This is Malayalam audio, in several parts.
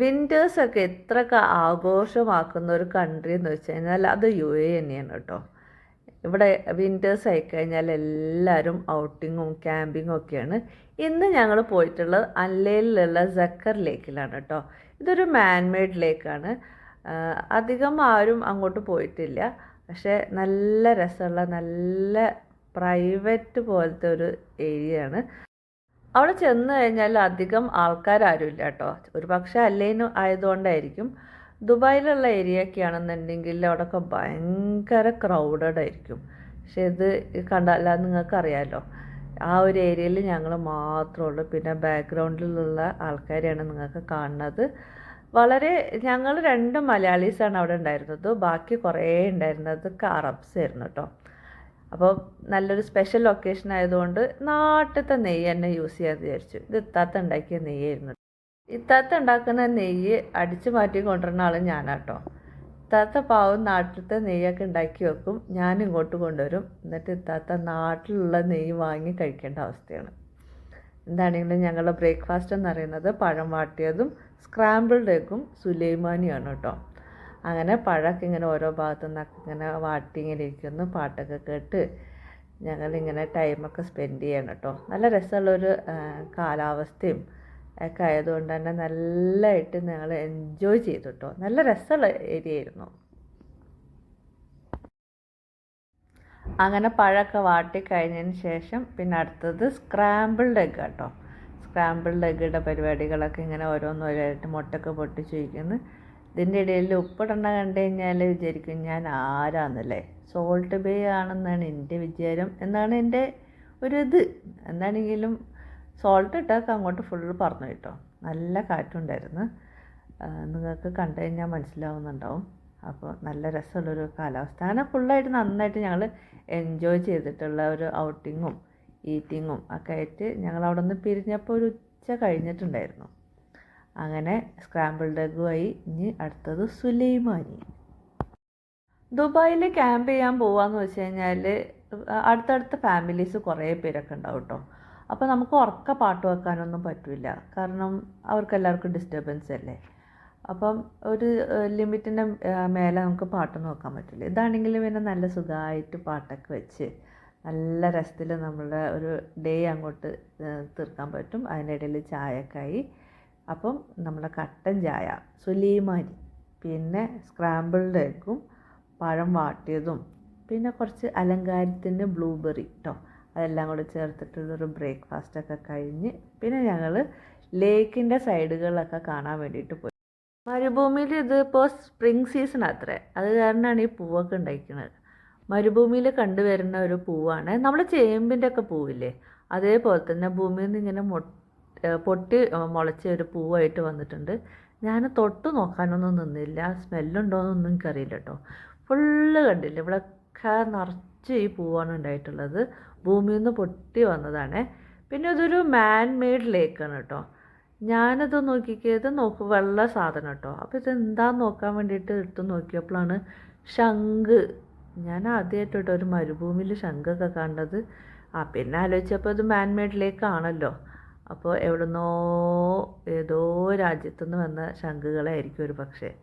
വിന്റേഴ്സൊക്കെ എത്ര ആഘോഷമാക്കുന്ന ഒരു കൺട്രി എന്ന് വെച്ച് കഴിഞ്ഞാൽ അത് യു എ തന്നെയാണ് കേട്ടോ. ഇവിടെ വിന്റേഴ്സ് ആയിക്കഴിഞ്ഞാൽ എല്ലാവരും ഔട്ടിങ്ങും ക്യാമ്പിങ്ങും ഒക്കെയാണ്. ഇന്ന് ഞങ്ങൾ പോയിട്ടുള്ളത് അല്ലയിലുള്ള സക്കർ ലേക്കിലാണ് കേട്ടോ. ഇതൊരു മാൻമെയ്ഡ് ലേക്കാണ് അധികം ആരും അങ്ങോട്ട് പോയിട്ടില്ല. പക്ഷേ നല്ല രസമുള്ള നല്ല പ്രൈവറ്റ് പോലത്തെ ഒരു ഏരിയയാണ് അവിടെ ചെന്ന് കഴിഞ്ഞാൽ അധികം ആൾക്കാരും ഇല്ല കേട്ടോ ഒരു പക്ഷേ അല്ലേനും ആയതുകൊണ്ടായിരിക്കും. ദുബായിലുള്ള ഏരിയയൊക്കെ ആണെന്നുണ്ടെങ്കിൽ അവിടെയൊക്കെ ഭയങ്കര ക്രൗഡഡ് ആയിരിക്കും. പക്ഷെ ഇത് കണ്ടല്ല നിങ്ങൾക്ക് അറിയാമല്ലോ ആ ഒരു ഏരിയയിൽ ഞങ്ങൾ മാത്രമേ ഉള്ളൂ. പിന്നെ ബാക്ക്ഗ്രൗണ്ടിലുള്ള ആൾക്കാരെയാണ് നിങ്ങൾക്ക് കാണുന്നത്. വളരെ ഞങ്ങൾ രണ്ട് മലയാളീസാണ് അവിടെ ഉണ്ടായിരുന്നത്. ബാക്കി കുറേ ഉണ്ടായിരുന്നത്. അറബ്സ് ആയിരുന്നു കേട്ടോ. അപ്പോൾ നല്ലൊരു സ്പെഷ്യൽ ലൊക്കേഷൻ ആയതുകൊണ്ട് നാട്ടിലത്തെ നെയ്യ് തന്നെ യൂസ് ചെയ്യാൻ വിചാരിച്ചു. ഇത് ഇത്താത്ത ഉണ്ടാക്കിയ നെയ്യായിരുന്നു. ഇത്താത്ത ഉണ്ടാക്കുന്ന നെയ്യ് അടിച്ചു മാറ്റി കൊണ്ടുവരുന്ന ആൾ ഞാനാട്ടോ. ഇത്താത്ത പാവം നാട്ടിലത്തെ നെയ്യൊക്കെ ഉണ്ടാക്കി വെക്കും. ഞാൻ ഇങ്ങോട്ട് കൊണ്ടുവരും. എന്നിട്ട് ഇത്താത്ത നാട്ടിലുള്ള നെയ്യ് വാങ്ങി കഴിക്കേണ്ട അവസ്ഥയാണ്. എന്താണെങ്കിലും ഞങ്ങളുടെ ബ്രേക്ക്ഫാസ്റ്റ് എന്ന് പറയുന്നത് പഴം വാട്ടിയതും സ്ക്രാമ്പിൾഡ് എഗ്ഗും സുലൈമാനിയാണ് കേട്ടോ. അങ്ങനെ പഴമൊക്കെ ഇങ്ങനെ ഓരോ ഭാഗത്തു നിന്നൊക്കെ ഇങ്ങനെ വാട്ടി ഇങ്ങനെ ഇരിക്കുന്നു പാട്ടൊക്കെ കേട്ട് ഞങ്ങളിങ്ങനെ ടൈമൊക്കെ സ്പെൻഡ് ചെയ്യണം കേട്ടോ. നല്ല രസമുള്ളൊരു കാലാവസ്ഥയും ഒക്കെ ആയതുകൊണ്ട് തന്നെ നല്ലതായിട്ട് ഞങ്ങൾ എൻജോയ് ചെയ്തു കേട്ടോ. നല്ല രസമുള്ള ഏരിയ ആയിരുന്നു അങ്ങനെ പഴമൊക്കെ വാട്ടി കഴിഞ്ഞതിന് ശേഷം പിന്നെ അടുത്തത് സ്ക്രാമ്പിൾഡ് എഗ് കേട്ടോ സ്ക്രാമ്പിൾഡ് എഗ്ഗിന്റെ പരിപാടികളൊക്കെ ഇങ്ങനെ ഓരോന്നോരോയിട്ട് മുട്ടൊക്കെ പൊട്ടിച്ച് വയ്ക്കുന്നു ഇതിന്റെ ഇടയിൽ ഉപ്പിടണ കണ്ടു കഴിഞ്ഞാൽ വിചാരിക്കും ഞാൻ ആരാന്നല്ലേ? സോൾട്ട് ബേ ആണെന്നാണ് എന്റെ വിചാരം. എന്നാണ് എന്റെ ഒരു ഇത് എന്താണെങ്കിലും സോൾട്ട് ഇട്ടൊക്കെ അങ്ങോട്ട് ഫുള്ള് പറഞ്ഞു കേട്ടോ. നല്ല കാറ്റുണ്ടായിരുന്നു. നിങ്ങൾക്ക് കണ്ടു കഴിഞ്ഞാൽ മനസ്സിലാവുന്നുണ്ടാവും. അപ്പോൾ നല്ല രസമുള്ളൊരു കാലാവസ്ഥ. അങ്ങനെ ഫുള്ളായിട്ട് നന്നായിട്ട് ഞങ്ങൾ എൻജോയ് ചെയ്തിട്ടുള്ള ഒരു ഔട്ടിങ്ങും ഈറ്റിങ്ങും ഒക്കെ ആയിട്ട് ഞങ്ങൾ അവിടെ നിന്ന് പിരിഞ്ഞപ്പോൾ ഒരു ഉച്ച കഴിഞ്ഞിട്ടുണ്ടായിരുന്നു. അങ്ങനെ സ്ക്രാമ്പിൾഡ് എഗ്ഗുമായി ഇനി അടുത്തത് സുലൈമാനി. ദുബായിൽ ക്യാമ്പ് ചെയ്യാൻ പോവാന്ന് വെച്ച് കഴിഞ്ഞാൽ അടുത്തടുത്ത ഫാമിലീസ് കുറേ പേരൊക്കെ ഉണ്ടാവും കേട്ടോ അപ്പോൾ നമുക്ക് ഉറക്ക പാട്ട് വെക്കാനൊന്നും പറ്റില്ല കാരണം അവർക്കെല്ലാവർക്കും ഡിസ്റ്റർബൻസ് അല്ലേ? അപ്പം ഒരു ലിമിറ്റിന്റെ മേലെ നമുക്ക് പാട്ടൊന്നും വെക്കാൻ പറ്റില്ല ഇതാണെങ്കിൽ പിന്നെ നല്ല സുഖമായിട്ട് പാട്ടൊക്കെ വെച്ച് നല്ല രസത്തിൽ നമ്മളുടെ ഒരു ഡേ അങ്ങോട്ട് തീർക്കാൻ പറ്റും. അതിനിടയിൽ ചായക്കായി അപ്പം നമ്മുടെ കട്ടൻ ചായ സുലൈമാനി പിന്നെ സ്ക്രാമ്പിൾഡ് എഗ്ഗും പഴം വാട്ടിയതും പിന്നെ കുറച്ച് അലങ്കാരത്തിന് ബ്ലൂബെറി കേട്ടോ അതെല്ലാം കൂടെ ചേർത്തിട്ടുള്ളൊരു ബ്രേക്ക്ഫാസ്റ്റൊക്കെ കഴിഞ്ഞ് പിന്നെ ഞങ്ങൾ ലേക്കിന്റെ സൈഡുകളിലൊക്കെ കാണാൻ വേണ്ടിയിട്ട് പോയി. മരുഭൂമിയിൽ ഇത് ഇപ്പോൾ സ്പ്രിങ് സീസൺ അത്രേ. അത് കാരണമാണ് ഈ പൂവൊക്കെ ഉണ്ടായിരിക്കുന്നത് മരുഭൂമിയിൽ കണ്ടുവരുന്ന ഒരു പൂവാണ്. നമ്മൾ ചേമ്പിന്റെ ഒക്കെ പൂവില്ലേ? അതേപോലെ തന്നെ ഭൂമിയിൽ നിന്ന് ഇങ്ങനെ പൊട്ടി മുളച്ച ഒരു പൂവായിട്ട് വന്നിട്ടുണ്ട്. ഞാൻ തൊട്ട് നോക്കാനൊന്നും നിന്നില്ല. സ്മെല്ലുണ്ടോയെന്നൊന്നും എനിക്കറിയില്ല കേട്ടോ ഫുള്ള് കണ്ടില്ല ഇവിടെയൊക്കെ നിറച്ച് ഈ പൂവാണ് ഉണ്ടായിട്ടുള്ളത്. ഭൂമിയിൽ നിന്ന് പൊട്ടി വന്നതാണ്. പിന്നെ ഇതൊരു മാൻ മെയ്ഡ് ലേക്കാണ് കേട്ടോ ഞാനത് നോക്കിക്കിയത് നോക്കും വെള്ള സാധനം കേട്ടോ അപ്പോൾ ഇത് എന്താന്ന് നോക്കാൻ വേണ്ടിയിട്ട് എടുത്ത് നോക്കിയപ്പോഴാണ് ശംഖ്. ഞാൻ ആദ്യമായിട്ട് കേട്ടോ ഒരു മരുഭൂമിയിൽ ശംഖൊക്കെ കണ്ടത് ആ പിന്നെ ആലോചിച്ചപ്പോൾ ഇത് മാൻ മെയ്ഡ് ലേക്കാണല്ലോ അപ്പോൾ എവിടുന്നോ ഏതോ രാജ്യത്തുനിന്ന് വന്ന ശംഖുകളായിരിക്കും ഒരു പക്ഷേ.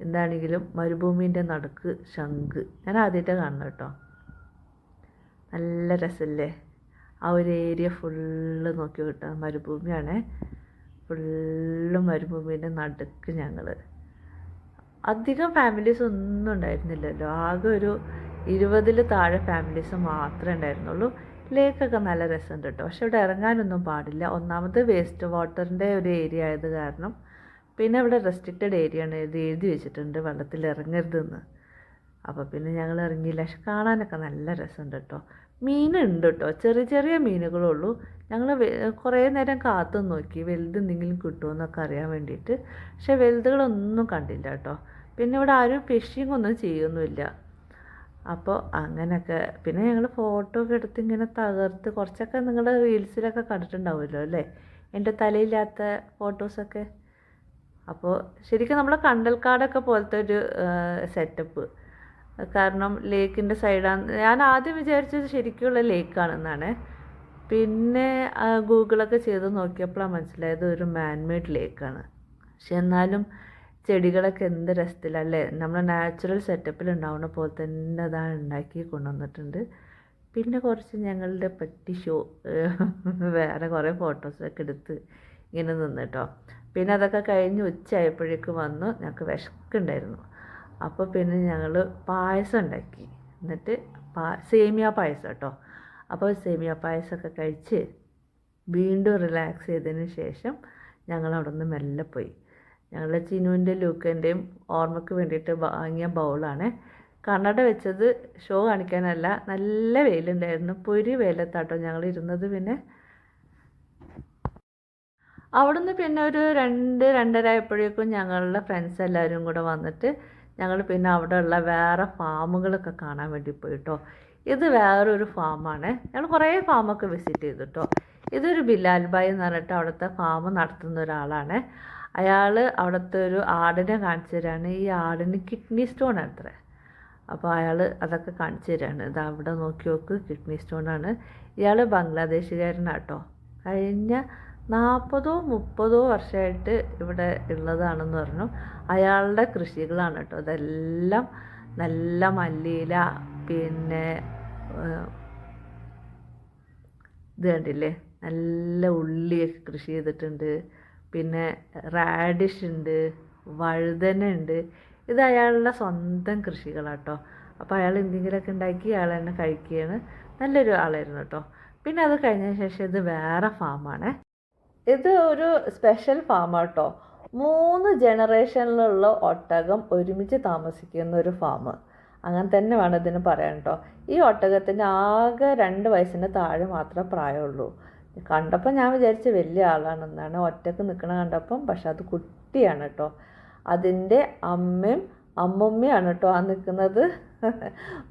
എന്താണെങ്കിലും മരുഭൂമിന്റെ നടുക്ക് ശംഖ്. ഞാൻ ആദ്യമായിട്ടാണ് കാണുന്നത് കേട്ടോ. നല്ല രസമല്ലേ? ആ ഒരു ഏരിയ ഫുള്ള് നോക്കി കിട്ടുക മരുഭൂമിയാണ്. ഫുള്ള് മരുഭൂമിന്റെ നടുക്ക് ഞങ്ങൾ അധികം ഫാമിലീസ് ഒന്നും ഉണ്ടായിരുന്നില്ലല്ലോ. ആകെ ഒരു ഇരുപതിൽ താഴെ ഫാമിലീസ് മാത്രമേ ഉണ്ടായിരുന്നുള്ളൂ. ലേക്കൊക്കെ നല്ല രസമുണ്ട് കേട്ടോ. പക്ഷെ ഇവിടെ ഇറങ്ങാനൊന്നും പാടില്ല. ഒന്നാമത് വേസ്റ്റ് വാട്ടറിന്റെ ഒരു ഏരിയ ആയത് കാരണം പിന്നെ ഇവിടെ റെസ്ട്രിക്റ്റഡ് ഏരിയ ആണ്. ഇത് എഴുതി വെച്ചിട്ടുണ്ട് വെള്ളത്തിൽ ഇറങ്ങരുതെന്ന്. അപ്പോൾ പിന്നെ ഞങ്ങൾ ഇറങ്ങിയില്ല. പക്ഷെ കാണാനൊക്കെ നല്ല രസമുണ്ട് കേട്ടോ. മീനുണ്ട് കേട്ടോ. ചെറിയ ചെറിയ മീനുകളുള്ളൂ ഞങ്ങൾ കുറേ നേരം കാത്തു നോക്കി. വലുത് എന്തെങ്കിലും കിട്ടുമെന്നൊക്കെ അറിയാൻ വേണ്ടിയിട്ട്. പക്ഷെ വലുതുകളൊന്നും കണ്ടില്ല കേട്ടോ. പിന്നെ ഇവിടെ ആരും ഫിഷിംഗ് ഒന്നും ചെയ്യൊന്നുമില്ല. അപ്പോൾ അങ്ങനെയൊക്കെ പിന്നെ ഞങ്ങൾ ഫോട്ടോ ഒക്കെ എടുത്ത് ഇങ്ങനെ തകർത്ത് കുറച്ചൊക്കെ നിങ്ങൾ റീൽസിലൊക്കെ കണ്ടിട്ടുണ്ടാവുമല്ലോ അല്ലേ? എന്റെ തലയില്ലാത്ത ഫോട്ടോസൊക്കെ അപ്പോൾ ശരിക്കും നമ്മളെ കണ്ടൽക്കാടൊക്കെ പോലത്തെ ഒരു സെറ്റപ്പ് കാരണം ലേക്കിന്റെ സൈഡാണ് ഞാൻ ആദ്യം വിചാരിച്ചത് ശരിക്കുള്ള ലേക്കാണെന്നാണ്. പിന്നെ ഗൂഗിളൊക്കെ ചെയ്ത് നോക്കിയപ്പോഴാണ് മനസ്സിലായത് ഒരു മാൻമെയ്ഡ് ലേക്കാണ് പക്ഷെ എന്നാലും ചെടികളൊക്കെ എന്ത് രസത്തിലല്ലേ നമ്മുടെ നാച്ചുറൽ സെറ്റപ്പിൽ ഉണ്ടാവുന്ന പോലെ തന്നെ അതാണ് ഉണ്ടാക്കി കൊണ്ടുവന്നിട്ടുണ്ട്. പിന്നെ കുറച്ച് ഞങ്ങളുടെ പറ്റി ഷോ വേറെ കുറേ ഫോട്ടോസൊക്കെ എടുത്ത് ഇങ്ങനെ നിന്നിട്ടോ. പിന്നെ അതൊക്കെ കഴിഞ്ഞ് ഉച്ചയായപ്പോഴേക്കും വന്നു ഞങ്ങൾക്ക് വിശക്കുണ്ടായിരുന്നു. അപ്പോൾ പിന്നെ ഞങ്ങൾ പായസം ഉണ്ടാക്കി. എന്നിട്ട് പാ സേമിയ പായസം കേട്ടോ. അപ്പോൾ സേമിയ പായസമൊക്കെ കഴിച്ച് വീണ്ടും റിലാക്സ് ചെയ്തതിന് ശേഷം ഞങ്ങൾ അവിടെ നിന്ന് മെല്ലെ പോയി. ഞങ്ങളുടെ ചിനുവിന്റെ ലൂക്കന്റെയും ഓർമ്മയ്ക്ക് വേണ്ടിയിട്ട് വാങ്ങിയ ബൗളാണ്. കണ്ണട വെച്ചത് ഷോ കാണിക്കാനല്ല നല്ല വെയിലുണ്ടായിരുന്നു. പൊരി വെയിലത്താട്ടോ ഞങ്ങൾ ഇരുന്നത് പിന്നെ. അവിടുന്ന് പിന്നെ ഒരു രണ്ട് രണ്ടര ആയപ്പോഴേക്കും ഞങ്ങളുടെ ഫ്രണ്ട്സ് എല്ലാവരും കൂടെ വന്നിട്ട് ഞങ്ങൾ പിന്നെ അവിടെയുള്ള വേറെ ഫാമുകളൊക്കെ കാണാൻ വേണ്ടി പോയിട്ടോ. ഇത് വേറൊരു ഫാമാണ്. ഞങ്ങൾ കുറേ ഫാമൊക്കെ വിസിറ്റ് ചെയ്തു കേട്ടോ ഇതൊരു ബിലാൽ ബായ് എന്ന് പറഞ്ഞിട്ട് അവിടുത്തെ ഫാം നടത്തുന്ന ഒരാളാണ്. അയാൾ അവിടുത്തെ ഒരു ആടിനെ കാണിച്ചു തരാണ്. ഈ ആടിന് കിഡ്നി സ്റ്റോൺ അത്ര അപ്പോൾ അയാൾ അതൊക്കെ കാണിച്ചു തരാണ്. ഇത് അവിടെ നോക്കി നോക്ക് കിഡ്നി സ്റ്റോണാണ് ഇയാൾ ബംഗ്ലാദേശുകാരനാട്ടോ. കഴിഞ്ഞ നാൽപ്പതോ മുപ്പതോ വർഷമായിട്ട് ഇവിടെ ഉള്ളതാണെന്ന് പറഞ്ഞു. അയാളുടെ കൃഷികളാണ് കേട്ടോ. ഇതെല്ലാം നല്ല മല്ലിയില പിന്നെ ഇത് കണ്ടില്ലേ? നല്ല ഉള്ളിയൊക്കെ കൃഷി ചെയ്തിട്ടുണ്ട്. പിന്നെ റാഡിഷ് ഉണ്ട് വഴുതന ഉണ്ട് ഇത് അയാളുടെ സ്വന്തം കൃഷികളാട്ടോ. അപ്പോൾ അയാൾ എന്തെങ്കിലുമൊക്കെ ഉണ്ടാക്കി അയാൾ തന്നെ കഴിക്കുകയാണ് നല്ലൊരു ആളായിരുന്നു കേട്ടോ. പിന്നെ അത് കഴിഞ്ഞ ശേഷം ഇത് വേറെ ഫാമാണ്. ഇത് ഒരു സ്പെഷ്യൽ ഫാമാണ് മൂന്ന് ജനറേഷനിലുള്ള ഒട്ടകം ഒരുമിച്ച് താമസിക്കുന്ന ഒരു ഫാം അങ്ങനെ തന്നെ വേണം ഇതിന് പറയാൻ കേട്ടോ. ഈ ഒട്ടകത്തിന് ആകെ രണ്ട് വയസ്സിന് താഴെ മാത്രമേ പ്രായമുള്ളൂ. കണ്ടപ്പോൾ ഞാൻ വിചാരിച്ചു വലിയ ആളാണെന്നാണ്. ഒറ്റയ്ക്ക് നിൽക്കണ കണ്ടപ്പം പക്ഷെ അത് കുട്ടിയാണ് കേട്ടോ. അതിന്റെ അമ്മയും അമ്മമ്മയാണ് കേട്ടോ ആ നിൽക്കുന്നത്.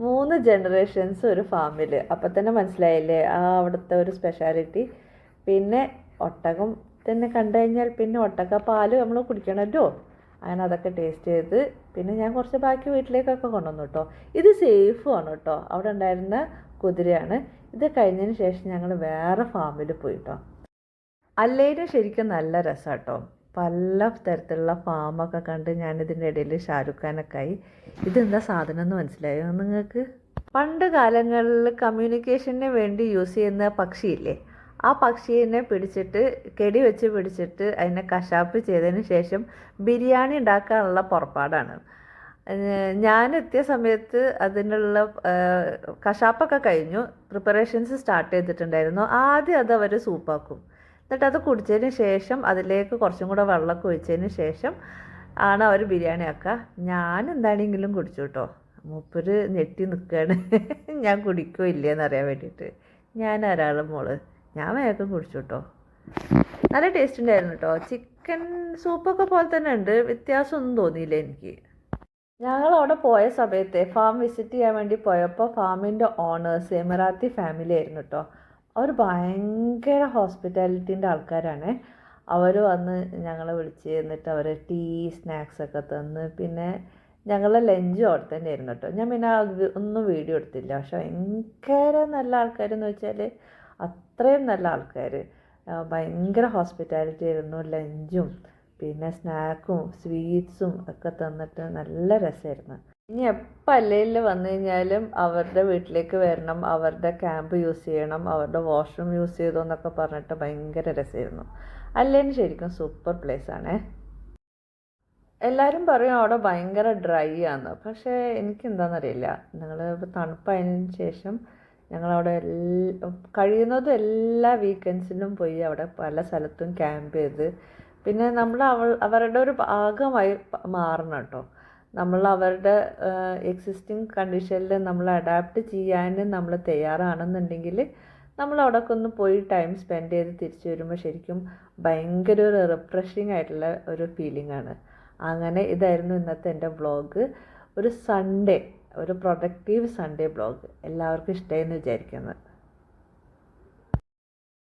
മൂന്ന് ജനറേഷൻസ് ഒരു ഫാമിൽ അപ്പം തന്നെ മനസ്സിലായില്ലേ? ആ അവിടുത്തെ ഒരു സ്പെഷ്യാലിറ്റി പിന്നെ ഒട്ടകം തന്നെ കണ്ടു കഴിഞ്ഞാൽ പിന്നെ ഒട്ടക പാൽ നമ്മൾ കുടിക്കണമല്ലോ അങ്ങനെ അതൊക്കെ ടേസ്റ്റ് ചെയ്ത് പിന്നെ ഞാൻ കുറച്ച് ബാക്കി വീട്ടിലേക്കൊക്കെ കൊണ്ടുവന്നു കേട്ടോ. ഇത് സേഫുമാണ് കേട്ടോ. അവിടെ ഉണ്ടായിരുന്ന കുതിരയാണ്. ഇത് കഴിഞ്ഞതിന് ശേഷം ഞങ്ങൾ വേറെ ഫാമിൽ പോയിട്ടോ. അല്ലേലും ശരിക്കും നല്ല രസം കേട്ടോ പല തരത്തിലുള്ള ഫാമൊക്കെ കണ്ട് ഞാനിതിന്റെ ഇടയിൽ ഷാരൂഖ് ഖാനൊക്കെ ആയി. ഇതെന്താ സാധനം എന്ന് മനസ്സിലായോ നിങ്ങൾക്ക്? പണ്ട് കാലങ്ങളിൽ കമ്മ്യൂണിക്കേഷന് വേണ്ടി യൂസ് ചെയ്യുന്ന പക്ഷിയില്ലേ? ആ പക്ഷീനെ പിടിച്ചിട്ട് കെടി വെച്ച് പിടിച്ചിട്ട് അതിനെ കശാപ്പ് ചെയ്തതിന് ശേഷം ബിരിയാണി ഉണ്ടാക്കാനുള്ള പുറപ്പാടാണ്. ഞാൻ എത്തിയ സമയത്ത് അതിനുള്ള കശാപ്പൊക്കെ കഴിഞ്ഞു. പ്രിപ്പറേഷൻസ് സ്റ്റാർട്ട് ചെയ്തിട്ടുണ്ടായിരുന്നു. ആദ്യം അത് അവർ സൂപ്പാക്കും എന്നിട്ട് അത് കുടിച്ചതിന് ശേഷം അതിലേക്ക് കുറച്ചും കൂടെ വെള്ളമൊക്കെ ഒഴിച്ചതിന് ശേഷം ആണ് അവർ ബിരിയാണി ആക്കുക. ഞാൻ എന്താണെങ്കിലും കുടിച്ചു കേട്ടോ മൂപ്പര് ഞെട്ടി നിൽക്കുകയാണ് ഞാൻ കുടിക്കോ ഇല്ലയെന്ന് അറിയാൻ വേണ്ടിയിട്ട്. ഞാൻ ഒരാളും മോൾ. ഞാൻ വേഗം കുടിച്ചു കേട്ടോ നല്ല ടേസ്റ്റ് ഉണ്ടായിരുന്നു കേട്ടോ ചിക്കൻ സൂപ്പൊക്കെ പോലെ തന്നെ ഉണ്ട്. വ്യത്യാസമൊന്നും തോന്നിയില്ല എനിക്ക്. ഞങ്ങൾ അവിടെ പോയ സമയത്തെ ഫാം വിസിറ്റ് ചെയ്യാൻ വേണ്ടി പോയപ്പോൾ ഫാമിന്റെ ഓണേഴ്സ് എമിറാത്തി ഫാമിലി ആയിരുന്നു കേട്ടോ അവർ ഭയങ്കര ഹോസ്പിറ്റാലിറ്റീന്റെ ആൾക്കാരാണ്. അവർ വന്ന് ഞങ്ങളെ വിളിച്ച് എന്നിട്ട് അവർ ടീ സ്നാക്സ് ഒക്കെ തന്ന്. പിന്നെ ഞങ്ങളെ ലഞ്ച് അവിടെ തന്നെ ആയിരുന്നു കേട്ടോ ഞാൻ പിന്നെ ഒന്നും വീഡിയോ എടുത്തില്ല. പക്ഷെ ഭയങ്കര നല്ല ആൾക്കാരെന്ന് വെച്ചാൽ അത്രയും നല്ല ആൾക്കാർ ഭയങ്കര ഹോസ്പിറ്റാലിറ്റി ആയിരുന്നു ലഞ്ചും പിന്നെ സ്നാക്കും സ്വീറ്റ്സും ഒക്കെ തന്നിട്ട് നല്ല രസമായിരുന്നു. ഇനി എപ്പോൾ അല്ലെങ്കിൽ വന്നു കഴിഞ്ഞാലും അവരുടെ വീട്ടിലേക്ക് വരണം അവരുടെ ക്യാമ്പ് യൂസ് ചെയ്യണം അവരുടെ വാഷ്റൂം യൂസ് ചെയ്തു എന്നൊക്കെ പറഞ്ഞിട്ട് ഭയങ്കര രസമായിരുന്നു. അല്ലേന്ന് ശരിക്കും സൂപ്പർ പ്ലേസ് ആണേ. എല്ലാവരും പറയും അവിടെ ഭയങ്കര ഡ്രൈ ആണ് പക്ഷേ എനിക്ക് എന്താണെന്നറിയില്ല നിങ്ങൾ തണുപ്പായതിനു ശേഷം ഞങ്ങളവിടെ എല്ലാ കഴിയുന്നതും എല്ലാ വീക്കെൻഡ്സിലും പോയി അവിടെ പല സ്ഥലത്തും ക്യാമ്പ് ചെയ്ത് പിന്നെ നമ്മൾ അവൾ അവരുടെ ഒരു ഭാഗമായി മാറണം കേട്ടോ നമ്മൾ അവരുടെ എക്സിസ്റ്റിംഗ് കണ്ടീഷനിൽ നമ്മൾ അഡാപ്റ്റ് ചെയ്യാൻ നമ്മൾ തയ്യാറാണെന്നുണ്ടെങ്കിൽ നമ്മൾ അവിടെയൊക്കെ ഒന്ന് പോയി ടൈം സ്പെൻഡ് ചെയ്ത് തിരിച്ചു വരുമ്പോൾ ശരിക്കും ഭയങ്കര ഒരു റിഫ്രഷിംഗ് ആയിട്ടുള്ള ഒരു ഫീലിംഗ് ആണ്. അങ്ങനെ ഇതായിരുന്നു ഇന്നത്തെ എന്റെ വ്ളോഗ് ഒരു സൺഡേ ഒരു പ്രൊഡക്റ്റീവ് സൺഡേ ബ്ലോഗ് എല്ലാവർക്കും ഇഷ്ടമായി എന്ന് വിചാരിക്കുന്നത്